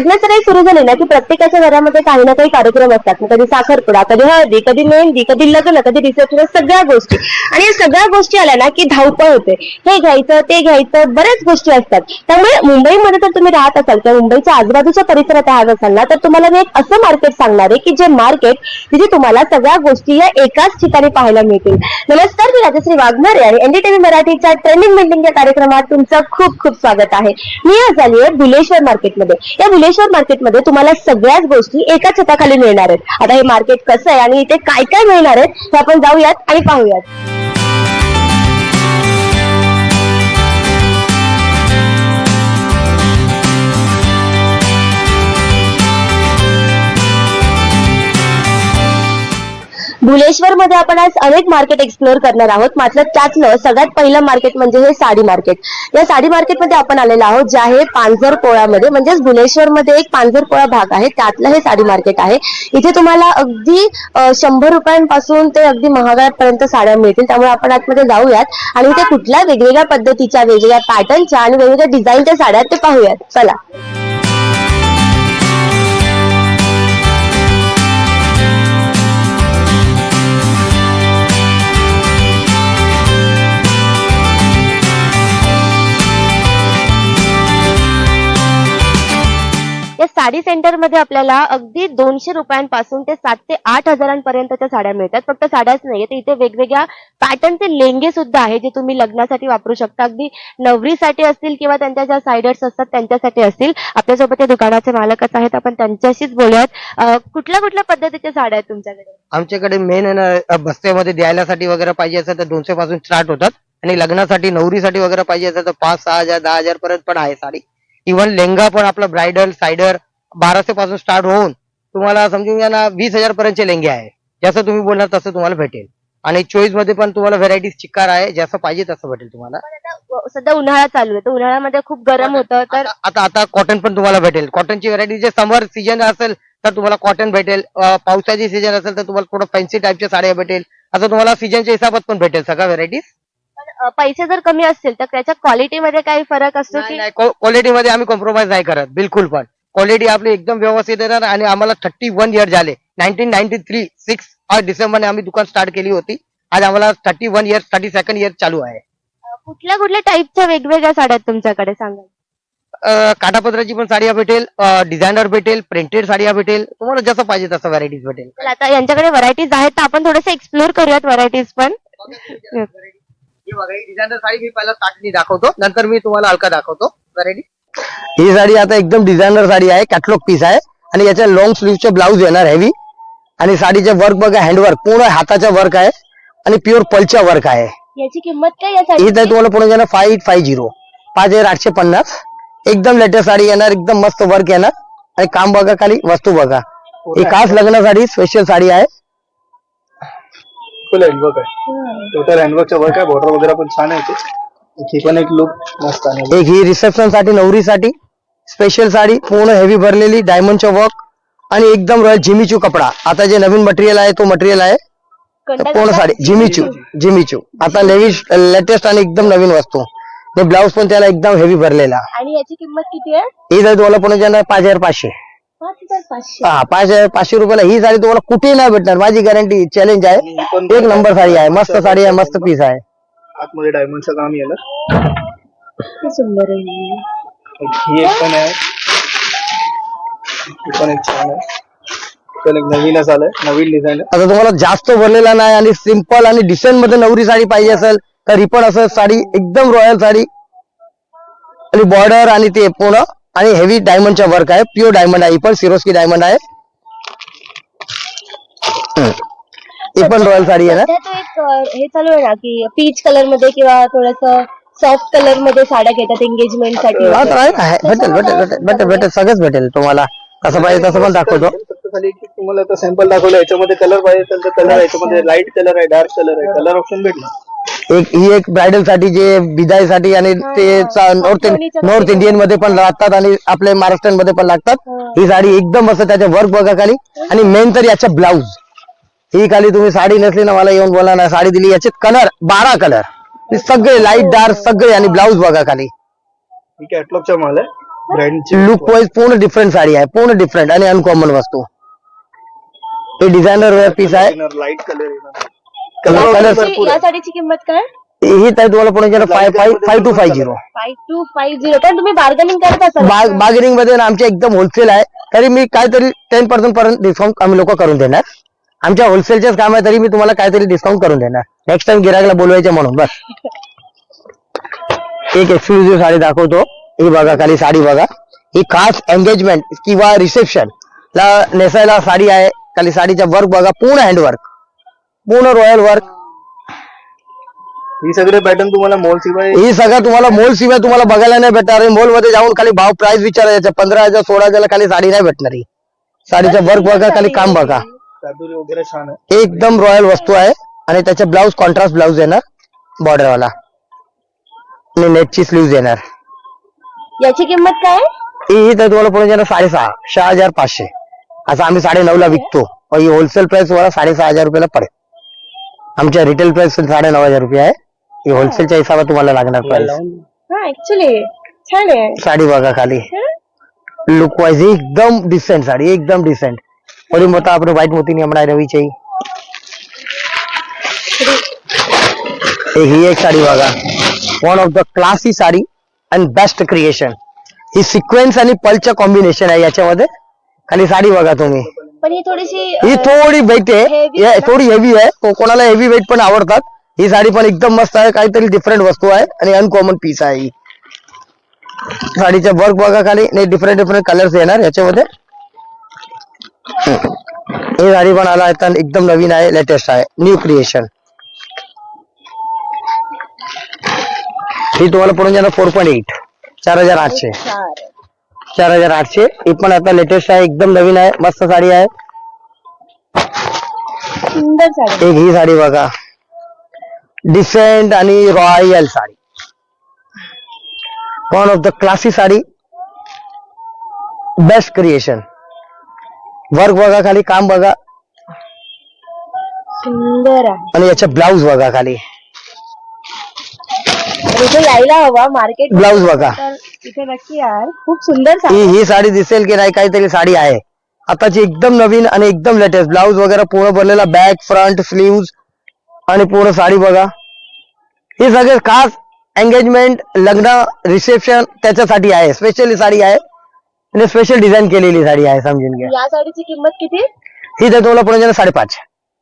लग्न सुरू झाले ना की प्रत्येकाच्या घरामध्ये काही ना काही कार्यक्रम असतात. कधी साखरपुडा कधी हळदी कधी मेहंदी कधी लग्न कधी रिसेप्शन सगळ्या गोष्टी. आणि या सगळ्या गोष्टी आल्या ना की धावपळ होते. हे घ्यायचं ते घ्यायचं बऱ्याच गोष्टी असतात. त्यामुळे मुंबईमध्ये जर तुम्ही राहत असाल किंवा मुंबईच्या आजूबाजूच्या परिसरात राहत असाल ना तर तुम्हाला मी एक असं मार्केट सांगणार आहे की जे मार्केट तिथे तुम्हाला सगळ्या गोष्टी या एकाच ठिकाणी पाहायला मिळतील. नमस्कार मी राजश्री वाघमारे आणि एनडीटीव्ही मराठीच्या ट्रेंडिंग बिल्डिंग या कार्यक्रमात तुमचं खूप खूप स्वागत आहे. मी आज आली आहे बुलेश्वर मार्केटमध्ये या बुलेश्वर मार्केटमध्ये तुम्हाला सगळ्याच गोष्टी एका छताखाली मिळणार आहेत. आता हे मार्केट कसं आहे आणि इथे काय काय मिळणार आहेत हे आपण जाऊयात आणि पाहूयात. भुलेश्वर मध्ये आपण आज अनेक मार्केट एक्सप्लोअर करणार आहोत. मात्र त्यातलं सगळ्यात पहिलं मार्केट म्हणजे हे साडी मार्केट या साडी मार्केटमध्ये आपण आलेलो आहोत जे आहे पांजरपोळामध्ये म्हणजेच भुलेश्वर मध्ये एक पांझर पोळा भाग आहे. त्यातलं हे साडी मार्केट आहे. इथे तुम्हाला अगदी शंभर रुपयांपासून ते अगदी महागापर्यंत साड्या मिळतील. त्यामुळे आपण आतमध्ये जाऊयात आणि इथे कुठल्या वेगवेगळ्या पद्धतीच्या वेगवेगळ्या पॅटर्नच्या आणि वेगवेगळ्या डिझाईनच्या साड्या आहेत ते पाहूयात. चला. या साडी सेंटरमध्ये आपल्याला अगदी दोनशे रुपयांपासून ते सात ते आठ हजारांपर्यंतच्या साड्या मिळतात. फक्त साड्याच नाही तर इथे वेगवेगळ्या पॅटर्नचे लेंगे सुद्धा आहे जे तुम्ही लग्नासाठी वापरू शकता. अगदी नवरीसाठी असतील किंवा त्यांच्या ज्या सायडर्स असतात त्यांच्यासाठी असतील. आपल्यासोबत या दुकानाचे मालकच आहेत. आपण त्यांच्याशीच बोलूयात. कुठल्या कुठल्या पद्धतीच्या साड्या आहेत तुमच्याकडे? आमच्याकडे मेन आहे ना बस्त्यामध्ये द्यायलासाठी वगैरे पाहिजे असेल तर दोनशे पासून स्टार्ट होतात. आणि लग्नासाठी नवरीसाठी वगैरे पाहिजे असेल तर पाच सहा हजार दहा हजार पर्यंत पण आहे साडी. इव्हन लेंगा पण आपला ब्रायडल सायडर बाराशे पासून स्टार्ट होऊन तुम्हाला समजून घ्या ना वीस हजार पर्यंतचे लेंगे आहे. जसं तुम्ही बोलणार तसं तुम्हाला भेटेल. आणि चॉईसमध्ये पण तुम्हाला व्हेरायटीज चिक्कार आहे जसं पाहिजे तसं भेटेल तुम्हाला. सध्या उन्हाळा चालू आहे तर उन्हाळ्यामध्ये खूप गरम होतं तर आता आता आता कॉटन पण तुम्हाला भेटेल. कॉटनची व्हरायटी जे समर सीजन असेल तर तुम्हाला कॉटन भेटेल. अं, पावसाची सीजन असेल तर तुम्हाला थोडं फॅन्सी टाईपच्या साड्या भेटेल. असं तुम्हाला सीजनच्या हिसाबात पण भेटेल सगळ्या व्हरायटीज पैसे जर कमी असतील तर त्याच्या क्वालिटीमध्ये काही फरक असतो की क्वालिटी मध्ये आम्ही कॉम्प्रोमाइज नाही करत बिलकुल पण. क्वालिटी आपली एकदम व्यवस्थित येणार आणि आम्हाला थर्टी वन इयर झाले. नाईन्टीन नाईन्टी थ्री सिक्स डिसेंबरने आम्ही दुकान स्टार्ट केली होती. आज आम्हाला thirty one year thirty second year चालू आहे. अं, कुठल्या कुठल्या टाईपच्या वेगवेगळ्या साड्या आहेत तुमच्याकडे सांगा. अं, काठापत्राची पण साड्या भेटेल डिझायनर भेटेल प्रिंटेड साड्या भेटेल तुम्हाला जसं पाहिजे तसं व्हरायटीज भेटेल. तर आता यांच्याकडे व्हरायटीज आहेत तर आपण थोडंसं एक्सप्लोर करूयात व्हरायटीज पण. ही बघा ही डिझायनर साडी मी पहिला स्टार्टिंग दाखवतो. नंतर मी तुम्हाला हलका दाखवतो. व्हरायटी ही साडी आता एकदम डिझायनर साडी आहे. कॅटलॉग पीस आहे. आणि याच्या लॉंग स्लीवचे ब्लाऊज येणार हेवी आणि साडीचे वर्क बघा हँडवर्क पूर्ण हाताचा वर्क आहे. आणि प्युअर पलच्या वर्क आहे. याची किंमत काय या ही तर तुम्हाला पुढे येणार फाय एट फाय झिरो पाच हजार आठशे पन्नास. एकदम लेटेस्ट साडी येणार. एकदम मस्त वर्क येणार. आणि काम बघा खाली वस्तू बघा. ही खास लग्नासाठी स्पेशल साडी आहे. फुल हँडवर्क आहे. टोटल हँडवर्कचा वर्क आहे. बॉर्डर वगैरे पण छान आहे ते. ही पण एक लुक मस्त आहे. एक ही रिसेप्शनसाठी नवरीसाठी स्पेशल साडी पूर्ण हेवी भरलेली डायमंडचं वर्क आणि एकदम रॉयल जिमीचू कपडा. आता जे नवीन मटेरियल आहे तो मटेरियल आहे. पूर्ण sari Jimmy Choo Jimmy Choo. आता लेविश लेटेस्ट आणि एकदम नवीन वस्तू. ते ब्लाऊज पण त्याला एकदम हेवी भरलेला. आणि याची किंमत किती आहे? ही साडी तुम्हाला पुणे जाणार पाच हजार पाचशे. पाच हजार पाचशे. हा पाच हजार पाचशे रुपयाला ही साडी तुम्हाला कुठेही नाही भेटणार. माझी गॅरंटी चॅलेंज आहे. एक नंबर साडी आहे. मस्त साडी आहे मस्त पीस आहे. आतमध्ये डायमंडचं काम येणार? किती सुंदर आहे. ही पण आहे. ही पण एक छान आहे. पण एक नवीनच आलंय नवीन डिझाईन आहे. आता तुम्हाला जास्त भरलेला नाही आणि सिंपल आणि डिसेंटमध्ये नवरी साडी पाहिजे असेल तर ही पण असं साडी एकदम रॉयल साडी. आणि बॉर्डर आणि ते पूर्ण आणि हेवी डायमंडच्या वर्क आहे. प्युअर डायमंड आहे. ही पण सिरोस्की डायमंड आहे. ही पण रॉयल साडी आहे ना? सध्या तो एक अं, हे चालू आहे ना की पीच कलरमध्ये किंवा थोडस सॉफ्ट कलरमध्ये साड्या घेतात एंगेजमेंटसाठी हा, तर आहे, आहे. भेटेल भेटेल भेटेल भेटेल भेटेल. सगळंच भेटेल तुम्हाला. कसं पाहिजे तसं पण दाखवतो. फक्त खाली एक तुम्हाला आता सॅम्पल दाखवलं. याच्यामध्ये कलर पाहिजे असेल तर कलर आहे. याच्यामध्ये लाइट कलर आहे डार्क कलर आहे. कलर ऑप्शन भेटणार. एक ही एक ब्रायडलसाठी जे बिदाईसाठी आणि ते नॉर्थ नॉर्थ इंडियनमध्ये पण लागतात आणि आपल्या महाराष्ट्रीयनमध्ये पण लागतात. ही. साडी एकदम मस्त त्याचे वर्क बघा खाली. आणि मेन तर याच्या ब्लाऊज ही खाली तुम्ही साडी नसली ना मला येऊन बोला ना साडी दिली याचे कलर बारा कलर सगळे लाइट डार्क सगळे आणि ब्लाऊज बघा खाली. कॅटलॉगचा माल आहे. ब्रँडची लुक वाईज पूर्ण डिफरंट साडी आहे पूर्ण डिफरंट आणि अनकॉमन वस्तू. हे डिझायनर वेअर पीस आहे. लाइट कलर कलर किंमत काय? ही ताई तुम्हाला Pune five five five two five zero five two five zero पण तुम्ही बार्गेनिंग करत असाल बार्गेनिंगमध्ये ना आमचे एकदम होलसेल आहे. तरी मी काहीतरी टेन पर्सेंट पर्यंत डिस्काउंट आम्ही लोक करून देणार. आमच्या होलसेलचेच काम आहे तरी मी तुम्हाला काहीतरी डिस्काउंट करून देणार. नेक्स्ट टाइम गिरायला बोलवायचे म्हणून बस. एक एक्सक्लुझिव्ह साडी दाखवतो. ही बघा खाली साडी बघा. ही खास एंगेजमेंट किंवा रिसेप्शन ला नेसायला साडी आहे. खाली साडीचा वर्क बघा पूर्ण हँडवर्क पूर्ण रॉयल वर्क ही सगळे पॅटर्न तुम्हाला मॉल शिवाय ही सगळं तुम्हाला मोल शिवाय तुम्हाला बघायला नाही भेटणार. मोलमध्ये जाऊन खाली भाव प्राइस विचारायचं पंधरा हजार सोळा हजार खाली साडी नाही भेटणार ही. साडीचं वर्क बघा खाली काम बघा. चादरी वगैरे छान आहे. एकदम रॉयल वस्तू आहे. आणि त्याचे ब्लाऊज कॉन्ट्रास्ट ब्लाऊज येणार. बॉर्डर वाला. आणि नेटची स्लीव्ह येणार. याची किंमत काय? ही ही तर तुम्हाला पुढे येणार साडेसहा सहा हजार पाचशे. असं आम्ही साडे ला विकतो. पण ही होलसेल प्राइस वाला साडेसहा हजार रुपयाला पडेल. आमच्या रिटेल प्राइस साडे नऊ हजार रुपये आहे. ही होलसेलच्या हिसाबात तुम्हाला लागणार प्राइस हा ऍक्च्युली छान आहे. साडी बघा खाली. लुक वाइज एकदम डिसेंट साड़ी एकदम डिसेंट बड़ी मोटा आपने व्हाइट मोती नहीं हमारा रवी चाहिए एक ही एक साडी बघा. One of the classy sari and best creation he sequence आणि पलचं कॉम्बिनेशन आहे याच्यामध्ये. खाली साडी बघा तुम्ही. पण ही थोडीशी ही थोडी वेट आहे. heavy या- आहे ना? थोडी हेवी आहे. को- कोणाला हेवी वेट पण आवडतात. ही साडी पण एकदम मस्त आहे. काहीतरी डिफरंट वस्तू आहे आणि अनकॉमन पीस आहे ही. साडीचं वर्क बघा खाली नाही डिफरंट डिफरंट कलर्स येणार याच्यामध्ये. हम्म. ही साडी पण आला आहे एकदम नवीन आहे लेटेस्ट आहे. न्यू क्रिएशन ही तुम्हाला पडून जाणार फोर पॉईंट एट चार हजार आठशे. चार. चार हजार आठशे. ही पण आता लेटेस्ट आहे एकदम नवीन आहे मस्त साडी आहे. सुंदर साडी. एक ही साडी बघा. डिसेंट आणि royal sari. One of the classy sari. Best creation work बघा खाली काम बघा. सुंदर आणि याच्या ब्लाऊज बघा खाली. यायला हवा मार्केट ब्लाऊज बघा. इथे नक्की यार खूप सुंदर ही साडी. ही साडी दिसेल की नाही काहीतरी साडी आहे. आताची एकदम नवीन आणि एकदम लेटेस्ट ब्लाऊज वगैरे पूर्ण भरलेला बॅक फ्रंट स्लीव्ह आणि पूर्ण साडी बघा. ही सगळे खास एंगेजमेंट लग्न रिसेप्शन त्याच्यासाठी आहे. स्पेशली साडी आहे. आणि स्पेशल डिझाईन केलेली साडी आहे समजून घ्या. या साडीची किंमत किती? ही तर तुम्हाला जाणार साडेपाच.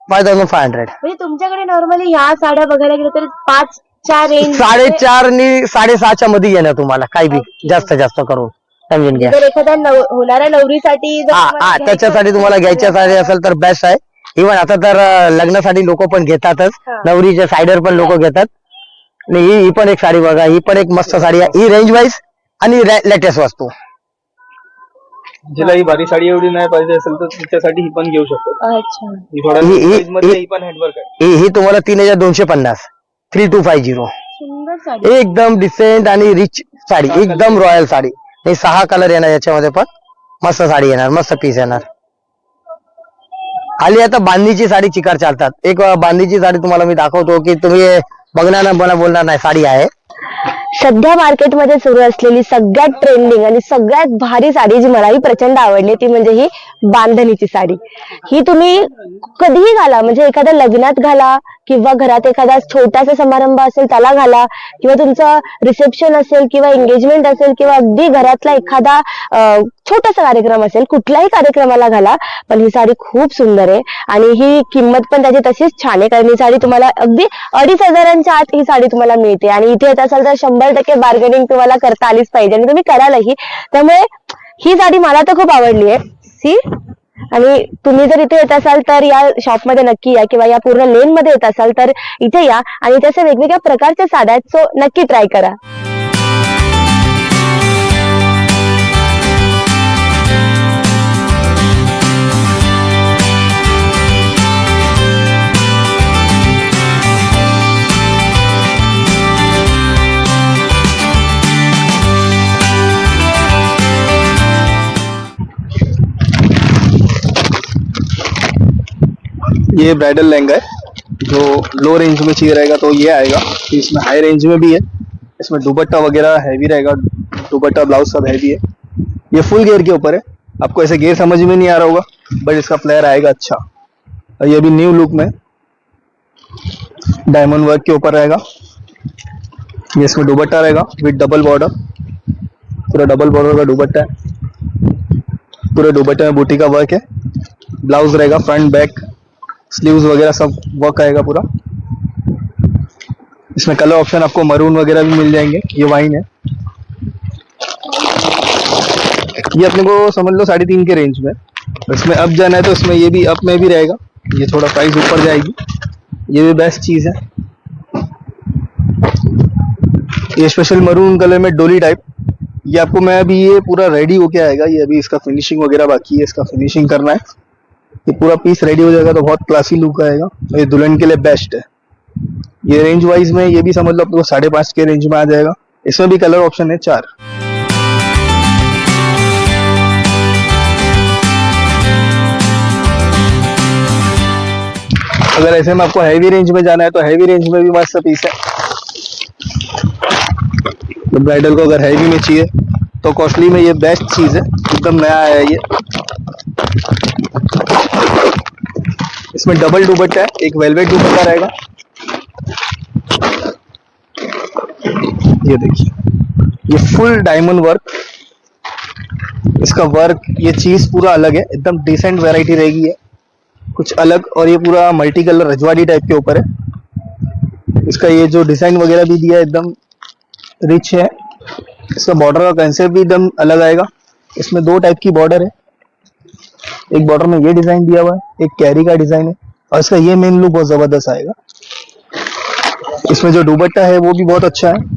फाय थाउजंड फाय हंड्रेड म्हणजे तुमच्याकडे नॉर्मली ह्या साड्या बघायला गेलं तर पाच साडेचार आणि साडेसहाच्या मध्ये येणार तुम्हाला काही बी जास्त जास्त करून. समजून घ्या. जर एखाद्या नव- होणाऱ्या नवरीसाठी जर हा हा त्याच्यासाठी तुम्हाला घ्यायच्या साडी असेल तर बेस्ट आहे. इव्हन आता तर अं, लग्नासाठी लोक पण घेतातच. हा. नवरीचे सायडर पण लोक घेतात. आणि ही ही पण एक साडी बघा ही पण एक मस्त साडी आहे. ही रेंज वाईज आणि लेटेस्ट वस्तू. जिला ही भारी साडी एवढी नाही पाहिजे असेल तर तिच्यासाठी ही पण घेऊ शकतो. अच्छा. ही थोडा ही- ही- size मध्ये ही- ही पण हँडवर्क आहे. ही ही तुम्हाला तीन हजार दोनशे पन्नास. Three two five zero. सुंदर साडी. एकदम डिसेंट आणि रिच साडी एकदम रॉयल साडी. हे सहा कलर येणार याच्यामध्ये पण. मस्त साडी येणार मस्त पीस येणार. आली आता बांधणीची साडी चिकार चालतात. एक अं, बांधणीची साडी तुम्हाला मी दाखवतो की तुम्ही बघणार ना मला बोलणार नाही साडी आहे. सध्या मार्केटमध्ये सुरू असलेली सगळ्यात ट्रेंडिंग आणि सगळ्यात भारी साडी जी मलाही प्रचंड आवडली ती म्हणजे ही बांधणीची साडी. ही तुम्ही कधीही घाला म्हणजे एखाद्या लग्नात घाला किंवा घरात एखादा छोटासा समारंभ असेल त्याला घाला. किंवा तुमचं रिसेप्शन असेल किंवा एंगेजमेंट असेल किंवा अगदी घरातला एखादा छोटासा कार्यक्रम असेल कुठल्याही कार्यक्रमाला घाला पण ही साडी खूप सुंदर आहे. आणि ही किंमत पण त्याची तशीच छान आहे कारण ही साडी तुम्हाला अगदी अडीच हजारांच्या आत ही साडी तुम्हाला मिळते. आणि इथे येत असाल तर शंभर टक्के बार्गेनिंग तुम्हाला करता आलीच पाहिजे आणि तुम्ही करायलाही. त्यामुळे ही साडी मला तर खूप आवडली आहे सी? आणि तुम्ही जर इथे येत असाल तर या शॉपमध्ये नक्की या किंवा या पूर्ण लेन मध्ये येत असाल तर इथे या आणि त्याच्या वेगवेगळ्या प्रकारच्या साड्या आहेत सो नक्की ट्राय करा. ये ब्राइडल लहंगा है, जो लो रेंज में चाहिए रहेगा तो ये आएगा। इसमें हाई रेंज में भी है, इसमें दुपट्टा वगैरह हैवी रहेगा, दुपट्टा ब्लाउज सब हैवी है। ये फुल गेयर के ऊपर है, आपको ऐसे गेयर समझ में नहीं आ रहा होगा बट इसका फ्लेयर आएगा अच्छा। और ये भी न्यू लुक में डायमंड वर्क के ऊपर रहेगा। ये इसमें दुपट्टा रहेगा विद डबल बॉर्डर पूरा डबल बॉर्डर का दुपट्टा है। पूरे दुपट्टे में बूटी का वर्क है। ब्लाउज रहेगा फ्रंट बैक स्लीव्स वगैरह सब वर्क आएगा पूरा। इसमें कलर ऑप्शन आपको मरून वगैरह भी मिल जाएँगे, ये वाइन है। ये अपने को समझ लो साढ़े तीन के रेंज में। इसमें अप जाना है तो इसमें ये भी अप में भी रहेगा। ये थोड़ा प्राइस ऊपर जाएगी। ये भी बेस्ट चीज़ है। ये स्पेशल मरून कलर में डोली टाइप ये आपको मैं अभी ये पूरा रेडी होके आएगा। ये अभी इसका फिनिशिंग वगैरह बाकी है, इसका फिनिशिंग करना है। ये पूरा पीस रेडी हो जाएगा तो बहुत क्लासी लुक आएगा। ये दुल्हन के लिए बेस्ट है। ये रेंज वाइज में ये भी समझ लो आपको साढ़े पाँच के रेंज में आ जाएगा। इसमें भी कलर ऑप्शन है चार। अगर ऐसे में आपको हैवी रेंज में जाना है तो हैवी रेंज में भी मस्त पीस है। तो ब्राइडल को अगर हैवी में चाहिए तो कॉस्टली में ये बेस्ट चीज़ है। एकदम नया है ये। इसमें डबल दुपट्टा है, एक वेलवेट दुपट्टा रहेगा। ये देखिए, ये फुल डायमंड वर्क इसका वर्क ये चीज़ पूरा अलग है, एकदम डिसेंट वैरायटी रहेगी ये। कुछ अलग और ये पूरा मल्टी कलर रजवाड़ी टाइप के ऊपर है। इसका ये जो डिज़ाइन वगैरह भी दिया है, एकदम रिच है। इसका बॉर्डर का कंसेप्ट भी एकदम अलग आएगा। इसमें दो टाइप की बॉर्डर है। एक बॉर्डर में ये डिज़ाइन दिया हुआ है, एक कैरी का डिज़ाइन है, और इसका ये मेन लुक बहुत ज़बरदस्त आएगा। इसमें जो दुपट्टा है, वो भी बहुत अच्छा है।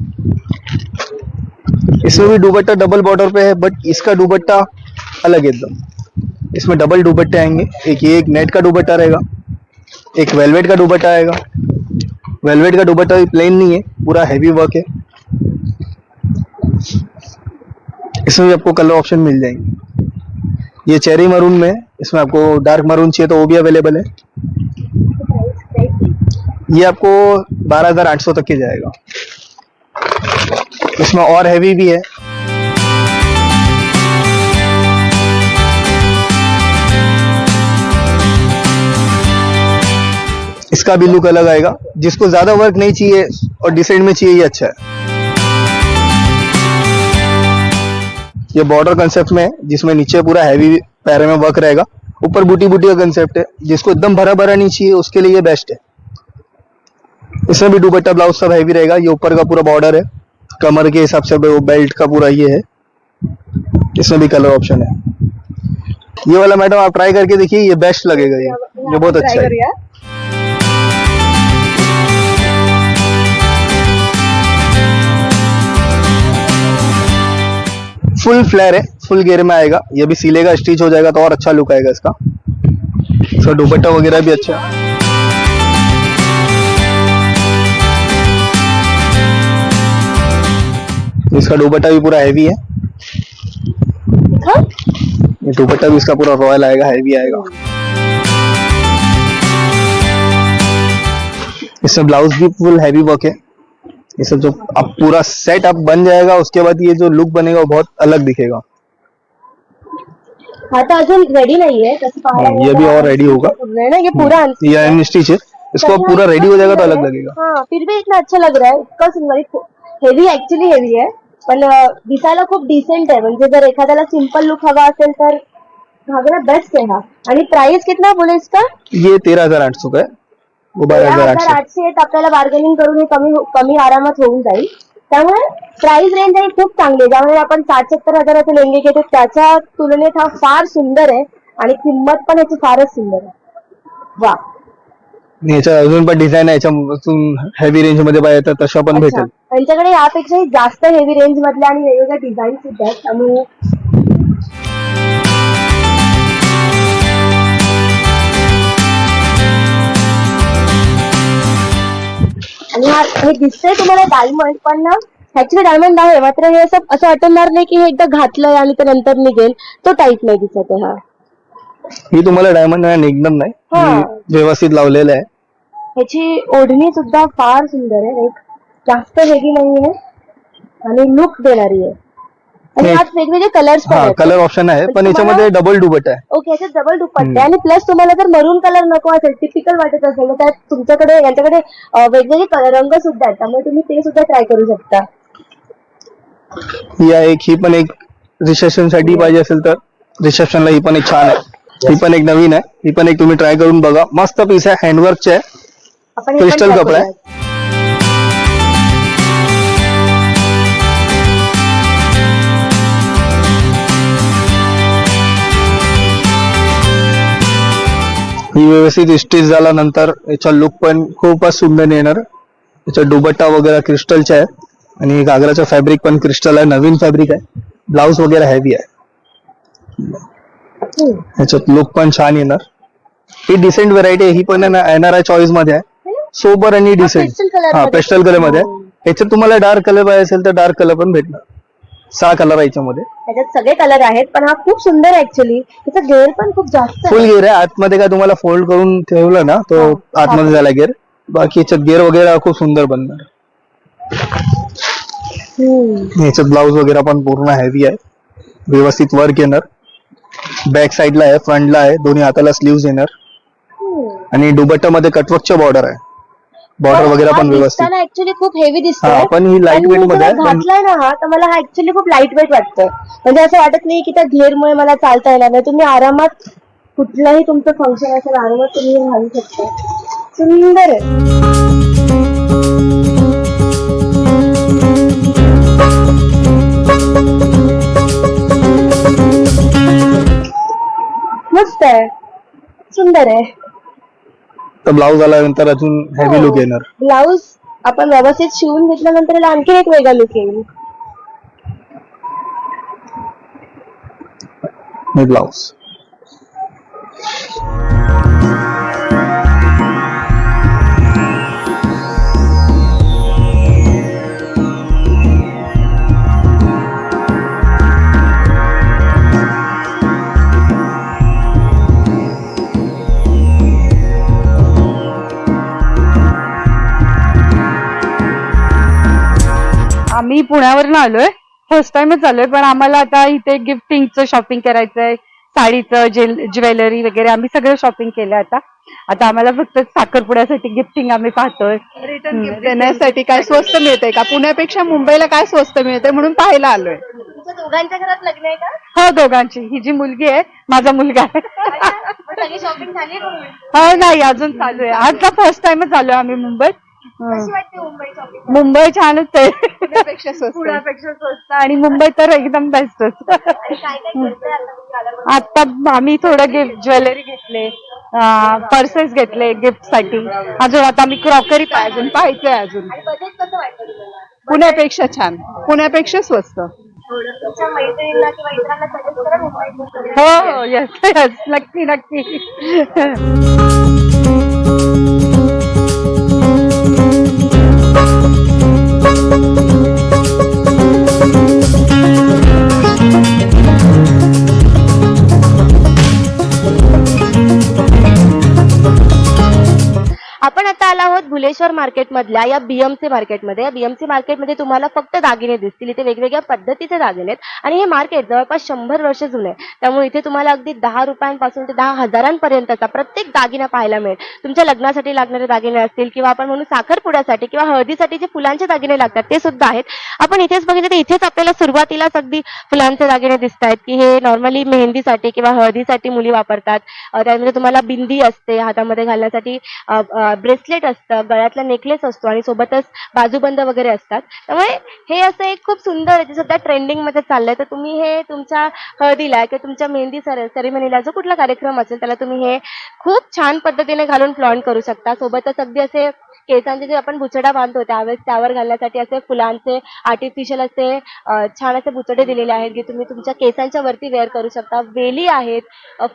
इसमें भी दुपट्टा डबल बॉर्डर पे है बट इसका दुपट्टा अलग एकदम। इसमें डबल दुपट्टे आएँगे, एक ये एक नेट का दुपट्टा रहेगा, एक वेलवेट का दुपट्टा आएगा। वेलवेट का दुपट्टा भी प्लेन नहीं है, पूरा हैवी वर्क है। इसमें भी आपको कलर ऑप्शन मिल जाएँगे। ये चेरी मरून में, इसमें आपको डार्क मरून चाहिए तो वो भी अवेलेबल है। ये आपको बारह हज़ार आठ सौ तक के जाएगा। इसमें और हैवी भी है। इसका भी लुक अलग आएगा। जिसको ज़्यादा वर्क नहीं चाहिए और डिसेंट में चाहिए, ये अच्छा है। ये बॉर्डर कंसेप्ट में है जिसमें नीचे पूरा हैवी पैरे में वर्क रहेगा। ऊपर बूटी बूटी का कंसेप्ट है जिसको एकदम भरा भरा नहीं चाहिए उसके लिए ये बेस्ट है। इसमें भी दुपट्टा ब्लाउज सब हैवी रहेगा ये ऊपर का पूरा बॉर्डर है। कमर के हिसाब से वो बेल्ट का पूरा ये है। इसमें भी कलर ऑप्शन है। ये वाला मैडम आप ट्राई करके देखिए ये बेस्ट लगेगा ये। ये बहुत अच्छा है। फुल फ्लेयर है फुल गेयर में आएगा। ये भी सीलेगा स्टिच हो जाएगा तो और अच्छा लुक आएगा इसका। इसका दुपट्टा वगैरह भी अच्छा है। इसका दुपट्टा भी पूरा हैवी है? ये दुपट्टा भी इसका पूरा रॉयल आएगा हैवी आएगा। इसमें ब्लाउज भी फुल हैवी वर्क है। ये सब जो अब पूरा सेट अब बन जाएगा उसके बाद ये जो लुक बनेगा वो बहुत अलग दिखेगा। हा तर अजून रेडी तसं पाहायला हाँ, ये भी और ready होगा। है ना ये पूरा ये अनस्टिच है इसको अब पूरा रेडी हो जाएगा तो अलग लगेगा। हाँ फिर भी इतना अच्छा लग रहा है। इतका सुंदर हेवी ऍक्च्युली हेवी आहे पण दिसायला खूप डिसेंट आहे म्हणजे जर एखाद्याला सिंपल लुक हवा असेल तर घागरा बेस्ट आहे हा आणि प्राइस कितना बोले इसका? ये तेरह हज़ार आठ सौ का है। हजार आठशे आहेत आपल्याला बार्गेनिंग करून हे कमी हो- कमी आरामात होऊन जाईल. त्यामुळे प्राइस रेंज ही खूप चांगली आहे. ज्यामुळे आपण साठ सत्तर हजाराचे लेंगे घेतो त्याच्या तुलनेत हा फार सुंदर आहे आणि किंमत पण याची फारच सुंदर आहे. वा याच्या अजून पण डिझाईन आहे. याच्यापासून हेवी रेंजमध्ये पाहिजे तर तशा पण. भेटेल. त्यांच्याकडे यापेक्षाही जास्त हेवी रेंज मधल्या आणि वेगवेगळ्या डिझाईन सुद्धा आहेत. त्यामुळे आणि हा हे दिसतंय तुम्हाला डायमंड पण ना ऍक्च्युली डायमंड आहे मात्र हे असं असं वाटणार नाही की हे एकदा घातलंय आणि ते नंतर निघेल. तो टाईप नाही दिसत आहे हा. ही तुम्हाला डायमंड आहे एकदम नाही. हा. व्यवस्थित लावलेलं आहे. ह्याची ओढणी सुद्धा फार सुंदर आहे एक जास्त हेवी नाहीये आणि लुक देणारी आहे. आणि यात वेगवेगळे कलर्स पण हा आहेत. कलर ऑप्शन आहे पण तुम्हाला- याच्यामध्ये डबल दुबट आहे. ओके याच्यात डबल दुपट्टे आणि प्लस तुम्हाला जर मरून कलर नको असेल टिपिकल वाटत असेल तर त्यात तुमच्याकडे यांच्याकडे अं, वेगवेगळे कलर रंग सुद्धा आहेत. त्यामुळे तुम्ही ते सुद्धा ट्राय करू शकता. ही आहे एक ही पण एक रिसेप्शनसाठी पाहिजे असेल तर रिसेप्शनला ही पण एक छान आहे. ही पण एक नवीन आहे. ही पण एक तुम्ही ट्राय करून बघा. मस्त पीस आहे. हँडवर्कचे आहे. आपण हे पण Crystal try कपडा आहे. करूयात. ही व्यवस्थित स्टिच झाल्यानंतर याचा लुक पण खूपच सुंदर येणार. याचा दुपट्टा वगैरे क्रिस्टलचा आहे. आणि घागराचं फॅब्रिक पण क्रिस्टल आहे. नवीन फॅब्रिक आहे. ब्लाऊज वगैरे हेवी आहे. हम्म. याच्यात लुक पण छान येणार. ही डिसेंट व्हरायटी आहे. ही पण येणार आहे चॉईसमध्ये आहे. सोबर आणि डिसेंट हा. पेस्टल कलरमध्ये. हो. याच्यात तुम्हाला डार्क कलर पाहिजे असेल तर डार्क कलर पण भेटणार. सहा कलर आहे याच्यामध्ये. त्याच्यात सगळे कलर आहेत पण हा खूप सुंदर ऍक्च्युली त्याचा घेर पण खूप जास्त फुल आहे. गेअर आहे. आतमध्ये काय तुम्हाला फोल्ड करून ठेवलं ना तो हा. आतमध्ये झाला गेअर बाकी याच्यात गेअर वगैरे खूप सुंदर बनणार हम्म. याच्यात ब्लाऊज वगैरे पण पूर्ण हेवी आहे. व्यवस्थित वर्क येणार. बॅक साईडला आहे फ्रंटला आहे. दोन्ही हाताला स्लीव्ह येणार. हम्म. आणि दुपट्टामध्ये कटवर्कच्या बॉर्डर आहे. बॉर्डर वगैरे पण व्यवस्थित. ऍक्च्युली खूप हेवी दिसतोय. पण ही लाइट वेटमध्ये घातलाय ना हा तर मला हा ऍक्च्युली खूप लाइट वेट वाटतं म्हणजे असं वाटत नाही की त्या घेरमुळे मला चालता येणार नाही. तुम्ही आरामात कुठलंही तुमचं फंक्शन असेल आरामात तुम्ही घालू शकता. सुंदर आहे. मस्त आहे. सुंदर आहे. तर ब्लाऊज आल्यानंतर अजून हेवी लुक येणार. ब्लाऊज आपण व्यवस्थित शिवून घेतल्यानंतर याला आणखी एक वेगळा लुक येईल. हे ब्लाऊज पुण्यावरून आलोय. फर्स्ट टाइमच आलोय पण आम्हाला आता इथे गिफ्टिंगचं शॉपिंग करायचंय. साडीचं जेल ज्वेलरी वगैरे आम्ही सगळं शॉपिंग केलं आता. आता आम्हाला फक्त साखरपुड्यासाठी गिफ्टिंग आम्ही पाहतोय. देण्यासाठी काय स्वस्त मिळतंय का? पुण्यापेक्षा मुंबईला काय स्वस्त मिळतंय म्हणून पाहायला आलोय. तुमच्या दोघांच्या घरात लग्न आहे का? हो दोघांची. ही जी मुलगी आहे माझा मुलगा आहे. शॉपिंग झाली हो नाही अजून चालू आहे. आता फर्स्ट टाइमच आलोय आम्ही मुंबईत. कशी वाटते मुंबई छानच आहे. पुण्यापेक्षा स्वस्त. पुण्यापेक्षा स्वस्त आणि मुंबई तर एकदम बेस्टच काय काय करते आता तुम्ही आल्यावर? आता आम्ही थोडं गिफ्ट ज्वेलरी घेतले पर्सेस घेतले गिफ्टसाठी. अजून आता आम्ही क्रॉकरी अजून पाहायचंय अजून. आणि बजेट कसं वाटतं तुम्हाला? पुण्यापेक्षा छान. पुण्यापेक्षा स्वस्त. तुमच्या मैत्रिणींना किंवा इतरांना सजेस्ट करा मुंबईत हो हो येस येस नक्की नक्की. आपण आता आला आहोत भुलेश्वर मार्केट मधल्या या बीएमसी मार्केटमध्ये. या बीएमसी मार्केटमध्ये तुम्हाला फक्त दागिने दिसतील. इथे वेगवेगळ्या पद्धतीचे दागिने आहेत. आणि हे मार्केट जवळपास शंभर वर्ष जुने आहे त्यामुळे इथे तुम्हाला अगदी दहा रुपयांपासून ते दहा हजारांपर्यंतचा प्रत्येक दागिना पाहायला मिळेल. तुमच्या लग्नासाठी लागणारे दागिने असतील किंवा आपण म्हणू साखरपुड्यासाठी किंवा हळदीसाठी जे फुलांचे दागिने लागतात ते सुद्धा आहेत. आपण इथेच बघितलं तर इथेच आपल्याला सुरुवातीलाच अगदी फुलांचे दागिने दिसत आहेत की हे नॉर्मली मेहंदीसाठी किंवा हळदीसाठी मुली वापरतात. त्यामध्ये तुम्हाला बिंदी असते हातामध्ये घालण्यासाठी. ब्रेसलेट असतं गळ्यातला नेकलेस असतो आणि सोबतच बाजूबंद वगैरे असतात. त्यामुळे हे असं एक खूप सुंदर आहे जे सध्या ट्रेंडिंगमध्ये चाललंय. तर तुम्ही हे तुमच्या हळदीला किंवा तुमच्या मेहंदी सेरेमनीला जो कुठला कार्यक्रम असेल त्याला तुम्ही हे खूप छान पद्धतीने घालून फ्लॉन्ट करू शकता. सोबतच अगदी असे केसांचे जे आपण बुचडा बांधतो त्यावेळेस त्यावर घालण्यासाठी असे फुलांचे आर्टिफिशियल असे छान असे बुचडे दिलेले आहेत की तुम्ही तुमच्या केसांच्या वरती वेअर करू शकता. वेली आहेत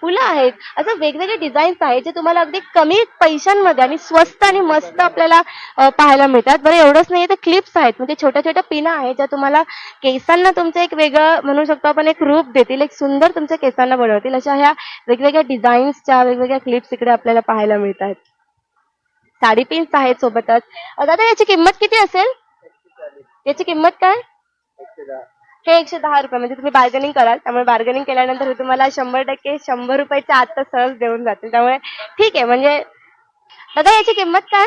फुलं आहेत असं वेगवेगळे डिझाईन्स आहेत जे तुम्हाला अगदी कमी पैशांमध्ये आणि स्वस्त आणि मस्त आपल्याला पाहायला मिळतात. बरं एवढंच नाही तर क्लिप्स आहेत. म्हणजे छोट्या छोट्या पिना आहेत ज्या तुम्हाला केसांना तुमचं एक वेगळं म्हणू शकतो आपण एक रूप देतील एक सुंदर तुमच्या केसांना बनवतील अशा ह्या वेगवेगळ्या डिझाईन्सच्या वेगवेगळ्या क्लिप्स इकडे आपल्याला पाहायला मिळतात. साडी पिन्स आहेत सोबतच. दादा याची किंमत किती असेल? याची किंमत काय? हे एकशे दहा रुपये. म्हणजे तुम्ही बार्गेनिंग कराल. त्यामुळे बार्गेनिंग केल्यानंतर तुम्हाला शंभर टक्के शंभर रुपयाच्या आत सहज देऊन जातील. त्यामुळे ठीक आहे. म्हणजे दादा याची किंमत काय?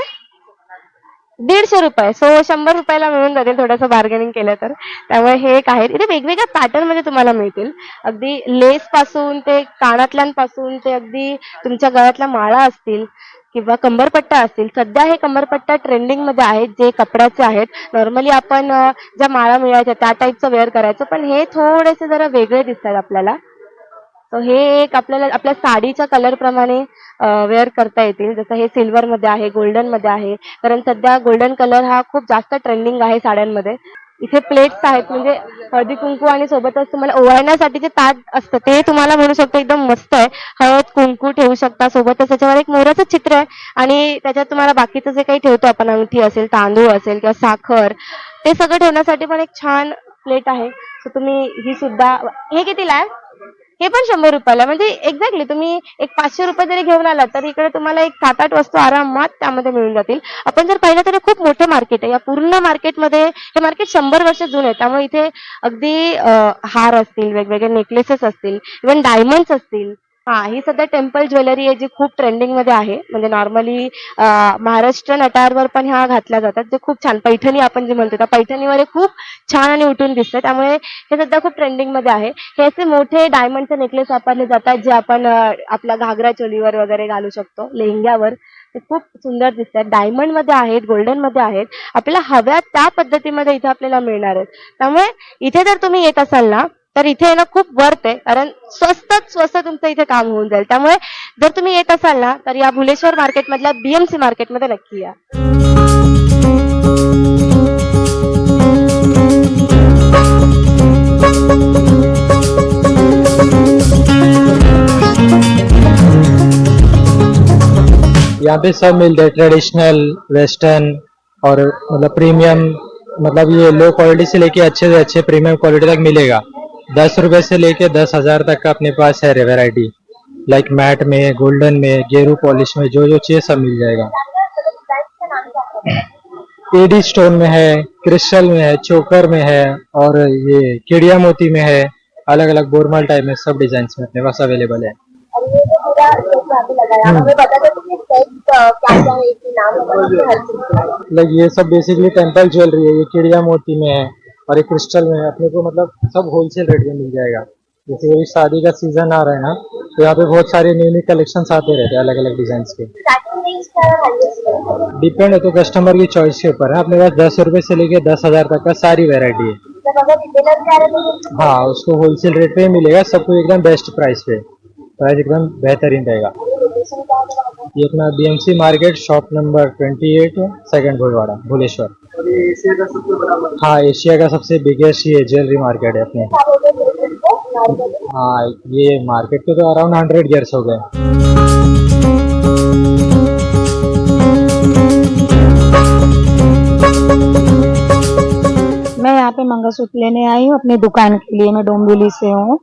दीडशे रुपये. सो शंभर रुपयाला मिळून जातील थोडंसं बार्गेनिंग केलं तर. त्यामुळे हे एक आहे इथे वेगवेगळ्या पॅटर्नमध्ये तुम्हाला मिळतील. अगदी लेस पासून ते कानातल्यांपासून ते अगदी तुमच्या गळ्यातल्या माळा असतील किंवा कंबरपट्टा असतील. सध्या हे कंबरपट्टा ट्रेंडिंगमध्ये आहेत जे कपड्याचे आहेत. नॉर्मली आपण ज्या माळा मिळायच्या त्या टाईपचं वेअर करायचं. पण हे थोडेसे जरा वेगळे दिसतात आपल्याला. तर हे एक आपल्याला आपल्या साडीच्या कलर प्रमाणे वेअर करता येतील. जसं हे सिल्वर मध्ये आहे गोल्डनमध्ये आहे. कारण सध्या गोल्डन कलर हा खूप जास्त ट्रेंडिंग आहे साड्यांमध्ये. इथे प्लेट्स आहेत म्हणजे हळदी कुंकू आणि सोबतच तुम्हाला ओवाळण्यासाठी जे ताट असतं ते तुम्हाला म्हणू शकतो एकदम मस्त आहे. हळद कुंकू ठेवू शकता. सोबतच त्याच्यावर एक मोराचं चित्र आहे. आणि त्याच्यात तुम्हाला बाकीचं जे काही ठेवतो आपण अंगठी असेल तांदूळ असेल किंवा साखर ते सगळं ठेवण्यासाठी पण एक छान प्लेट आहे. तर तुम्ही ही सुद्धा हे कितीला आहे? हे पण शंभर रुपयाला. म्हणजे एक्झॅक्टली तुम्ही एक पाचशे रुपये जरी घेऊन आलात तर इकडे तुम्हाला एक सात आठ वस्तू आरामात त्यामध्ये मिळून जातील. आपण जर पाहिलं तर हे खूप मोठं मार्केट आहे. या पूर्ण मार्केटमध्ये हे मार्केट शंभर वर्ष जुनं आहे. त्यामुळे इथे अगदी हार असतील वेगवेगळे नेकलेसेस असतील इव्हन डायमंड्स असतील हा ही सध्या टेम्पल ज्वेलरी आहे जी खूप ट्रेंडिंगमध्ये आहे. म्हणजे नॉर्मली महाराष्ट्र अटायरवर पण ह्या घातल्या जातात. जे खूप छान पैठणी आपण जे म्हणतो त्या पैठणीवर खूप छान आणि उठून दिसतं त्यामुळे हे सध्या खूप ट्रेंडिंगमध्ये आहे. हे असे मोठे डायमंडचे नेकलेस वापरले जातात जे आपण आपल्या घागरा चोलीवर वगैरे घालू शकतो लेहंग्यावर. ते खूप सुंदर दिसतात. डायमंडमध्ये आहेत गोल्डनमध्ये आहेत. आपल्याला हव्या त्या पद्धतीमध्ये इथे आपल्याला मिळणार आहेत. त्यामुळे इथे जर तुम्ही येत असाल ना तर इथे येणं खूप वर्थ आहे. कारण स्वस्तात स्वस्त तुमचं इथे काम होऊन जाईल. त्यामुळे जर तुम्ही येत असाल ना तर या भुलेश्वर मार्केटमधल्या बीएमसी मार्केटमध्ये नक्की या. यहाँ पे सब मिलते हैं ट्रेडिशनल वेस्टर्न और मतलब प्रीमियम मतलब ये लो क्वालिटी से लेके अच्छे से अच्छे प्रीमियम क्वालिटी तक मिलेगा। दस रुपए से लेके दस हज़ार तक का अपने पास है वेराइटी लाइक मैट में गोल्डन में गेरू पॉलिश में जो जो चाहिए सब मिल जाएगा। एडी स्टोन में है क्रिस्टल में है चोकर में है और ये केडिया मोती में है अलग अलग बोरमल टाइप में सब डिज़ाइन में अपने पास अवेलेबल है। लाइक ये सब बेसिकली टेंपल ज्वेलरी है ये चिड़िया मोती में है। और ये क्रिस्टल में है। अपने को मतलब सब होलसेल रेट में मिल जाएगा। जैसे अभी शादी का सीज़न आ रहा है ना तो यहाँ पे बहुत सारे न्यू न्यू कलेक्शन आते रहते हैं अलग अलग डिज़ाइन के डिपेंड है? तो कस्टमर की चॉइस के ऊपर है। अपने पास दस रुपए से लेके दस हज़ार तक का सारी वेरायटी है। हाँ उसको होलसेल रेट पे ही मिलेगा सबको एकदम बेस्ट प्राइस पे। प्राइस एकदम बेहतरीन रहेगा। ये अपना BMC market shop number 28 second Bhojwada Bhuleshwar हाँ। एशिया का सबसे बिगेस्ट ये ज्वेलरी मार्केट है अपने। हाँ ये मार्केट को तो अराउंड हंड्रेड ईयर्स हो गए। मैं यहाँ पे मंगलसूत्र लेने आई हूँ अपनी दुकान के लिए मैं डोंबिवली से हूँ।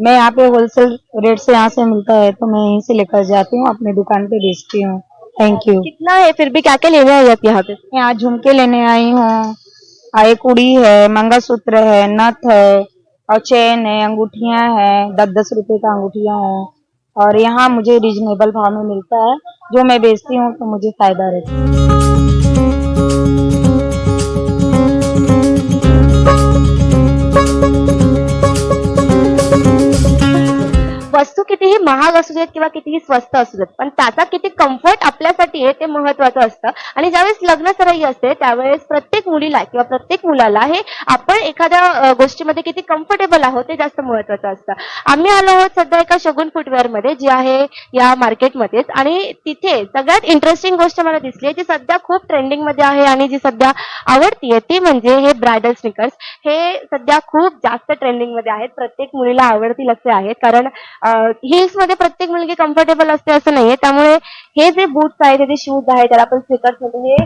मैं यहाँ पे होलसेल रेट से यहाँ से मिलता है तो मैं यहीं से लेकर जाती हूँ अपनी दुकान पे बेचती हूँ। थैंक यू कितना है फिर भी क्या क्या लेने आई आप यहाँ पे? यहाँ झुमके लेने आई हूँ। आ, एक कुड़ी है मंगलसूत्र है नथ है और चेन है अंगूठिया है दस दस रुपए का अंगूठिया है। और यहाँ मुझे रिजनेबल भाव में मिलता है जो मैं बेचती हूँ तो मुझे फ़ायदा रहता है। वस्तू कितीही महाग असू देत किंवा कितीही स्वस्त असू देत पण त्याचा किती कम्फर्ट आपल्यासाठी आहे ते महत्वाचं असतं. आणि ज्यावेळेस लग्न सराई असते त्यावेळेस प्रत्येक मुलीला किंवा प्रत्येक मुलाला हे आपण एखाद्या गोष्टीमध्ये किती कम्फर्टेबल आहोत ते जास्त महत्वाचं असतं. आम्ही आलो आहोत सध्या एका शगुन फुटवेअरमध्ये जी आहे या मार्केटमध्येच आणि तिथे सगळ्यात इंटरेस्टिंग गोष्ट मला दिसली जी सध्या खूप ट्रेंडिंगमध्ये आहे आणि जी सध्या आवडतीये ती म्हणजे हे ब्रायडल स्निकर्स हे सध्या खूप जास्त ट्रेंडिंगमध्ये आहेत. प्रत्येक मुलीला आवडतील असे आहेत. कारण हिल्समध्ये प्रत्येक मुलगी कम्फर्टेबल असते असं नाहीये. त्यामुळे हे जे बूट्स आहेत जे शूज आहेत त्याला आपण स्निकर्स म्हणतो हे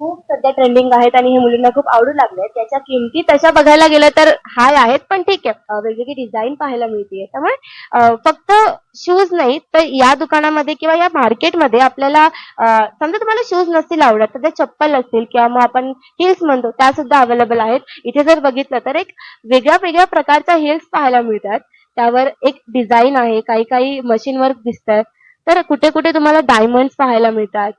खूप सध्या ट्रेंडिंग आहेत आणि हे मुलींना खूप आवडू लागले त्याच्या किमती तशा बघायला गेलं तर हाय आहेत पण ठीक आहे. वेगवेगळी डिझाईन पाहायला मिळते त्यामुळे फक्त शूज नाही तर या दुकानामध्ये किंवा या मार्केटमध्ये आपल्याला समजा तुम्हाला शूज नसतील आवडत तर ते चप्पल असतील किंवा मग आपण हिल्स म्हणतो त्या सुद्धा अवेलेबल आहेत. इथे जर बघितलं तर एक वेगळ्या वेगळ्या प्रकारच्या हिल्स पाहायला मिळतात. त्यावर एक डिझाईन आहे. काही काही मशीन वर्क दिसतात तर कुठे कुठे तुम्हाला डायमंड्स पाहायला मिळतात.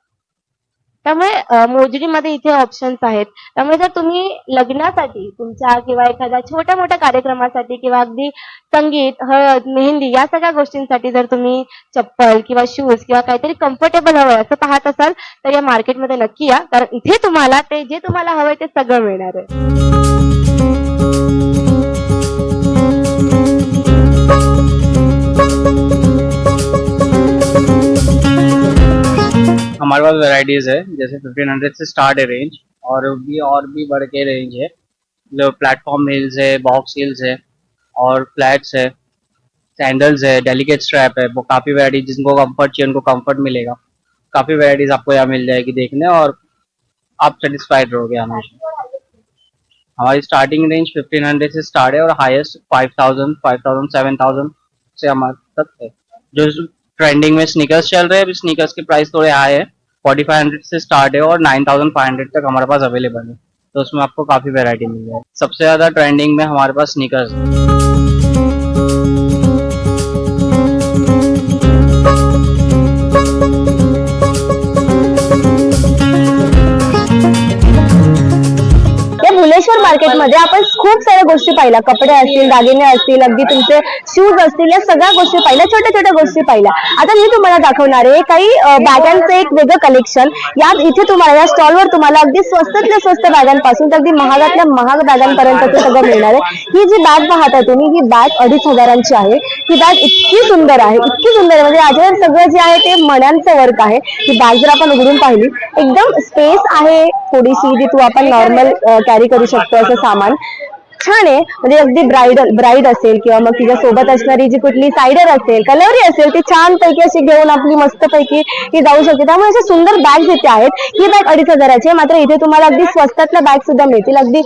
त्यामुळे मोजणीमध्ये मोजडीमध्ये इथे ऑप्शन्स आहेत. त्यामुळे जर तुम्ही लग्नासाठी तुमच्या किंवा एखाद्या छोट्या मोठ्या कार्यक्रमासाठी किंवा अगदी संगीत हळद मेहंदी या सगळ्या गोष्टींसाठी जर तुम्ही चप्पल किंवा शूज किंवा काहीतरी कम्फर्टेबल हवं असं पाहत असाल तर या मार्केटमध्ये नक्की या. कारण इथे तुम्हाला ते जे तुम्हाला हवंय ते सगळं मिळणार आहे. हमारे पास वैरायटीज है, जैसे फिफ्टीन हंड्रेड से स्टार्ट है रेंज और भी और भी बढ़ के रेंज है। प्लेटफॉर्म हिल्स है बॉक्स हिल्स है, और फ्लैट्स है सैंडल्स है डेलिकेट स्ट्रैप है, वो काफ़ी वैरायटी जिनको कंफर्ट चाहिए, उनको कंफर्ट मिलेगा। काफ़ी वैरायटीज आपको यहाँ मिल जाएगी देखने, और आप सेटिस्फाइड रहोगे हमेशा। हमारी स्टार्टिंग रेंज फिफ्टीन हंड्रेड से स्टार्ट है, और highest five thousand five thousand seven thousand से हमारे तक है। जो ट्रेंडिंग में स्नीकर्स चल रहे हैं। अभी स्नीकर्स की प्राइस थोड़े हाई है। फोर्टी फाइव हंड्रेड से स्टार्ट है और नाइन थाउज़ेंड फाइव हंड्रेड तक हमारे पास अवेलेबल है। तो उसमें आपको काफ़ी वैरायटी मिल जाएगी। सबसे ज़्यादा ट्रेंडिंग में हमारे पास स्निकर्स है। मार्केटमध्ये आपण खूप साऱ्या गोष्टी पाहिल्या. कपडे असतील दागिने असतील अगदी तुमचे शूज असतील या सगळ्या गोष्टी पाहिल्या छोट्या छोट्या गोष्टी पाहिल्या. आता मी तुम्हाला दाखवणार आहे काही बॅगांचं एक वेगळं कलेक्शन यात इथे तुम्हाला या स्टॉलवर तुम्हाला अगदी स्वस्तातल्या स्वस्त बॅगांपासून तर अगदी महागातल्या महाग बॅगांपर्यंत ते सगळं मिळणार आहे. ही जी बॅग पाहता तुम्ही ही बॅग अडीच हजारांची आहे. ही बॅग इतकी सुंदर आहे इतकी सुंदर आहे. म्हणजे आजवर सगळं जे आहे ते मण्यांचं वर्क आहे. ही बॅग जर आपण उघडून पाहिली एकदम स्पेस आहे थोडीशी जी तू आपण नॉर्मल कॅरी करू शकतो. असं सामान. छान आहे. म्हणजे अगदी ब्राइडल ब्राईड असेल किंवा मग तिच्या सोबत असणारी जी कुठली सायडर असेल कलवरी असेल ती छान पैकी अशी घेऊन आपली मस्त पैकी ही जाऊ शकते. त्यामुळे अशा सुंदर बॅग इथे आहेत. ही बॅग अडीच हजाराची आहे. मात्र इथे तुम्हाला अगदी स्वस्तातल्या बॅग सुद्धा मिळतील. अगदी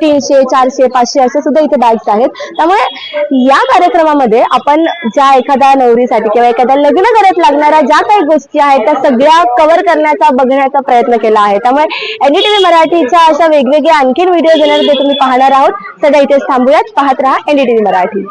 तीनशे चारशे पाचशे असे सुद्धा इथे बॅग्स आहेत. त्यामुळे या कार्यक्रमामध्ये आपण ज्या एखाद्या नवरीसाठी किंवा एखाद्या लग्न करत लागणाऱ्या ज्या काही गोष्टी आहेत त्या सगळ्या कव्हर करण्याचा बघण्याचा प्रयत्न केला आहे. त्यामुळे एनडीटीव्ही मराठीच्या अशा वेगवेगळ्या आणखीन व्हिडिओ येणार ते तुम्ही पाहणार आहोत. सध्या इथेच थांबूयात. पाहत राहा एनडीटीव्ही मराठी.